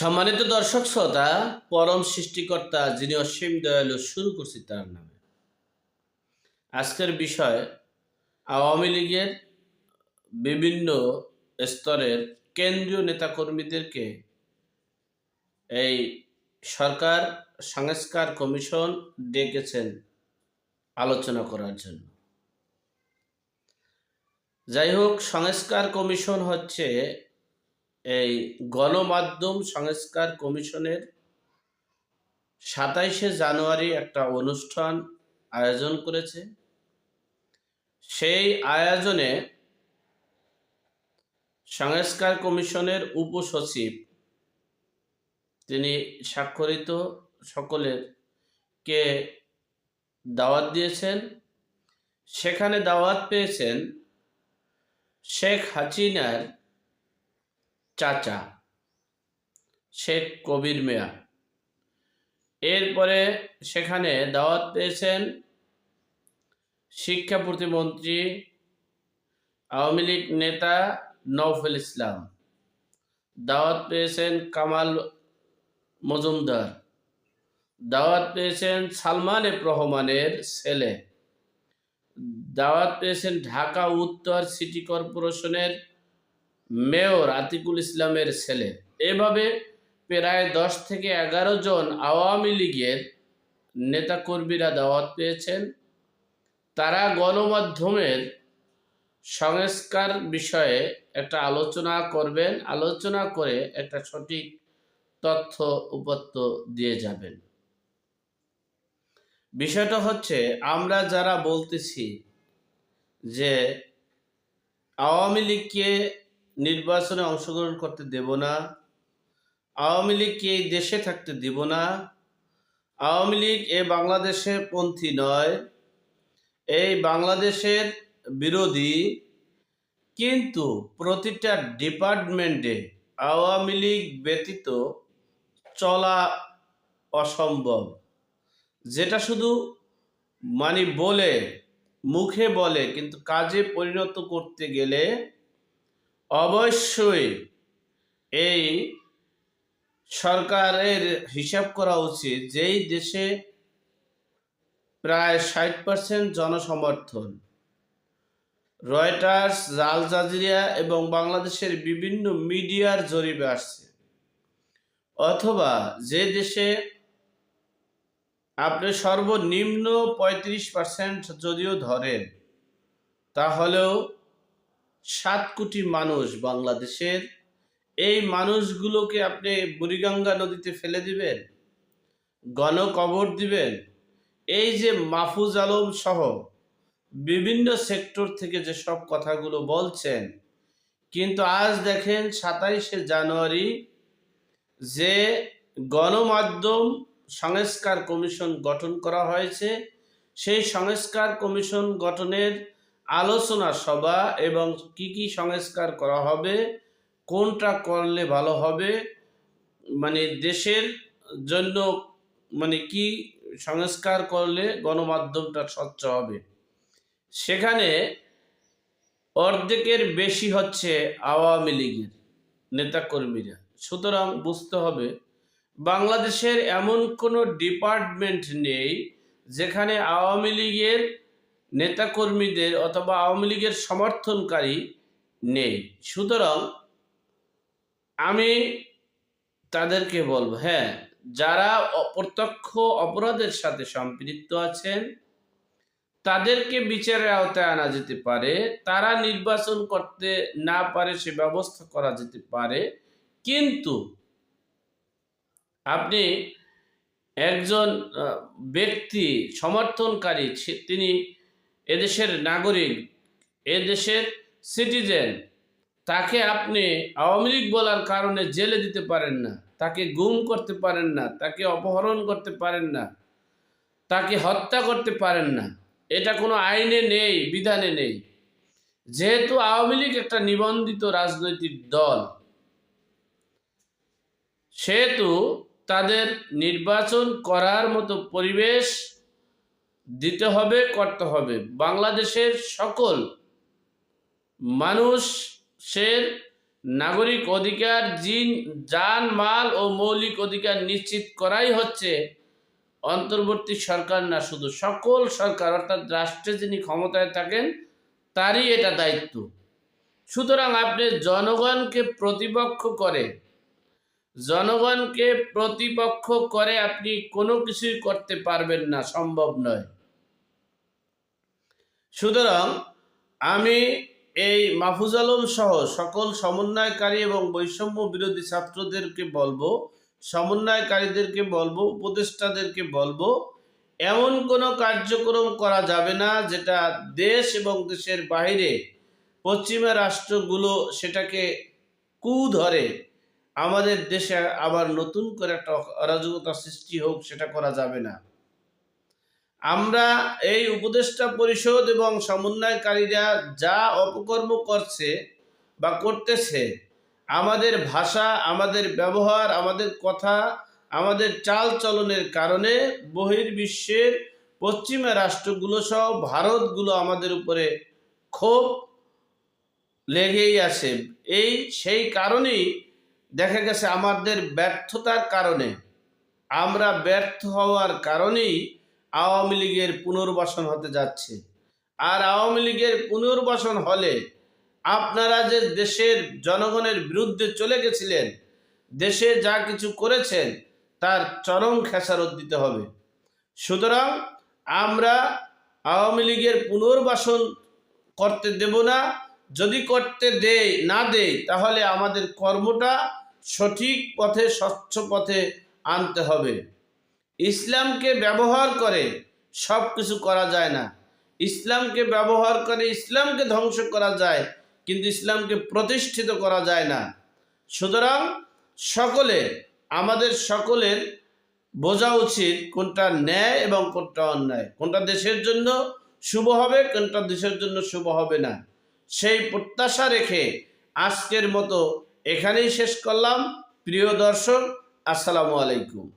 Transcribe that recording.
সম্মানিত দর্শক শ্রোতা, পরম সৃষ্টিকর্তা যিনি অসীম দয়ালু শুরু করছি তার নামে। আজকের বিষয়, আওয়ামী লীগের বিভিন্ন স্তরের কেন্দ্রীয় নেতাকর্মীদেরকে এই সরকার সংস্কার কমিশন ডেকেছেন আলোচনা করার জন্য। যাই হোক, সংস্কার কমিশন হচ্ছে এই গণমাধ্যম সংস্কার কমিশনের সাতাইশে জানুয়ারি একটা অনুষ্ঠান আয়োজন করেছে। সেই আয়োজনে সংস্কার কমিশনের উপসচিব তিনি স্বাক্ষরিত সকলের কে দাওয়াত দিয়েছেন। সেখানে দাওয়াত পেয়েছেন শেখ হাসিনার চাচা, শেখ কবির মিয়া। এরপরে সেখানে দাওয়াত পেয়েছেন শিক্ষা প্রতিমন্ত্রী, আওয়ামী লীগ নেতা নৌফল ইসলাম। দাওয়াত পেয়েছেন কামাল মজুমদার। দাওয়াত পেয়েছেন সালমান রহমানের ছেলে। দাওয়াত পেয়েছেন ঢাকা উত্তর সিটি কর্পোরেশনের মেয়র আতিকুল ইসলামের ছেলে। এভাবে প্রায় দশ থেকে এগারো জন আওয়ামী লীগের নেতাকর্মীরা দাওয়াত পেয়েছেন। তারা গণমাধ্যমের সংস্কার বিষয়ে একটা আলোচনা করবেন, আলোচনা করে একটা সঠিক তথ্য উপাত্ত দিয়ে যাবেন। বিষয়টা হচ্ছে, আমরা যারা বলতেছি যে আওয়ামী লীগকে নির্বাচনে অংশগ্রহণ করতে দেব না। আওয়ামী লীগকে এই দেশে থাকতে দেব না? আওয়ামী লীগ এ বাংলাদেশে পন্থী নয়। এই বাংলাদেশের বিরোধী কিন্তু প্রতিটা ডিপার্টমেন্টে আওয়ামী লীগ ব্যতীত চলা অসম্ভব। যেটা শুধু মানে বলে, মুখে বলে, কিন্তু কাজে পরিণত করতে গেলে অবশ্যই এই সরকারের হিসাব করা উচিত যেই দেশে প্রায় ষাট পার্সেন্ট জনসমর্থন। রয়টার্স জাল জাজিরিয়া এবং বাংলাদেশের বিভিন্ন মিডিয়ার জরিপে আসছে। অথবা যে দেশে আপনি সর্বনিম্ন পঁয়ত্রিশ পার্সেন্ট যদিও ধরেন, তাহলেও সাত কোটি মানুষ বাংলাদেশের, এই মানুষগুলোকে আপনি বুড়িগঙ্গা নদীতে ফেলে দিবেন, গণকবর দিবেন, এই যে মাহফুজ আলম সহ বিভিন্ন সেক্টর থেকে যে সব কথাগুলো বলছেন, কিন্তু আজ দেখেন সাতাইশে জানুয়ারি যে গণমাধ্যম সংস্কার কমিশন গঠন করা হয়েছে, সেই সংস্কার কমিশন গঠনের আলোচনা সভা এবং কি কি সংস্কার করা হবে, কোনটা করলে ভালো হবে মানে দেশের জন্য মানে কি সংস্কার করলে গণমাধ্যমটা স্বচ্ছ হবে। সেখানে অর্ধেকের বেশি হচ্ছে আওয়ামী লীগের নেতাকর্মীরা। সুতরাং বুঝতে হবে, বাংলাদেশের এমন কোনো ডিপার্টমেন্ট নেই যেখানে আওয়ামী লীগের নেতাকর্মীদের অথবা আওয়ামী লীগের সমর্থনকারী নেই। সুতরাং আমি তাদেরকে বলব হ্যাঁ যারা প্রত্যক্ষ অপরাধের সাথে সম্পৃক্ত আছেন, তাদেরকে বিচারের আওতায় আনা যেতে পারে। তারা নির্বাচন করতে না পারে সে ব্যবস্থা করা যেতে পারে। কিন্তু আপনি একজন ব্যক্তি, সমর্থনকারী তিনি এদেশের নাগরিক, এদেশের সিটিজেন তাকে আপনি আওয়ামী লীগ বলার কারণে জেলে দিতে পারেন না, তাকে গুম করতে পারেন না, তাকে অপহরণ করতে পারেন না, তাকে হত্যা করতে পারেন না, এটা কোনো আইনে নেই, বিধানে নেই। যেহেতু আওয়ামী লীগ একটা নিবন্ধিত রাজনৈতিক দল, সেহেতু তাদের নির্বাচন করার মতো পরিবেশ দিতে হবে, করতে হবে। বাংলাদেশের সকল মানুষের নাগরিক অধিকার, জিন যান মাল ও মৌলিক অধিকার নিশ্চিত করাই হচ্ছে অন্তর্বর্তী সরকার না শুধু। সকল সরকার, অর্থাৎ রাষ্ট্রে যিনি ক্ষমতায় থাকেন, তারই এটা দায়িত্ব। সুতরাং আপনি জনগণকে প্রতিপক্ষ করে জনগণকে প্রতিপক্ষ করে আপনি কোনো কিছুই করতে পারবেন না, সম্ভব নয়। সুতরাং আমি এই মাহফুজ আলম সহ সকল সমন্বয়কারী এবং বৈষম্য বিরোধী ছাত্রদেরকে বলব, সমন্বয়কারীদেরকে বলব, উপদেষ্টাদেরকে বলব, এমন কোনো কার্যক্রম করা যাবে না যেটা দেশ এবং দেশের বাইরে পশ্চিমা রাষ্ট্রগুলো সেটাকে কু ধরে আমাদের দেশে আবার নতুন করে একটা অরাজকতা সৃষ্টি হোক, সেটা করা যাবে না। আমরা এই উপদেষ্টা পরিষদ এবং সমন্বয়কারীরা যা অপকর্ম করছে বা করতেছে, আমাদের ভাষা, আমাদের ব্যবহার, আমাদের কথা, আমাদের চাল চলনের কারণে বহির্বিশ্বের পশ্চিমা রাষ্ট্রগুলো সহ ভারতগুলো আমাদের উপরে ক্ষোভ লেগেই আছে। এই সেই কারণেই দেখা গেছে আমাদের ব্যর্থতার কারণে। আমরা ব্যর্থ হওয়ার কারণেই আওয়ামী লীগের পুনর্বাসন হতে যাচ্ছে। আর আওয়ামী লীগের পুনর্বাসন হলে আপনারা যে দেশের জনগণের বিরুদ্ধে চলে গেছিলেন, দেশে যা কিছু করেছেন, তার চরম খেসারত দিতে হবে। সুতরাং আমরা আওয়ামী লীগের পুনর্বাসন করতে দেব না যদি করতে দেই, না দেই, তাহলে আমাদের কর্মটা সঠিক পথে, স্বচ্ছ পথে আনতে হবে। ইসলামকে ব্যবহার করে সব কিছু করা যায় না। ইসলামকে ব্যবহার করে ইসলামকে ধ্বংস করা যায়, কিন্তু ইসলামকে প্রতিষ্ঠিত করা যায় না। সুতরাং সকলে, আমাদের সকলের বোঝা উচিত কোনটা ন্যায় এবং কোনটা অন্যায়। কোনটা দেশের জন্য শুভ হবে, কোনটা দেশের জন্য শুভ হবে না। সেই প্রত্যাশা রেখে আজকের মতো এখানেই শেষ করলাম। প্রিয় দর্শক আসসালামু আলাইকুম।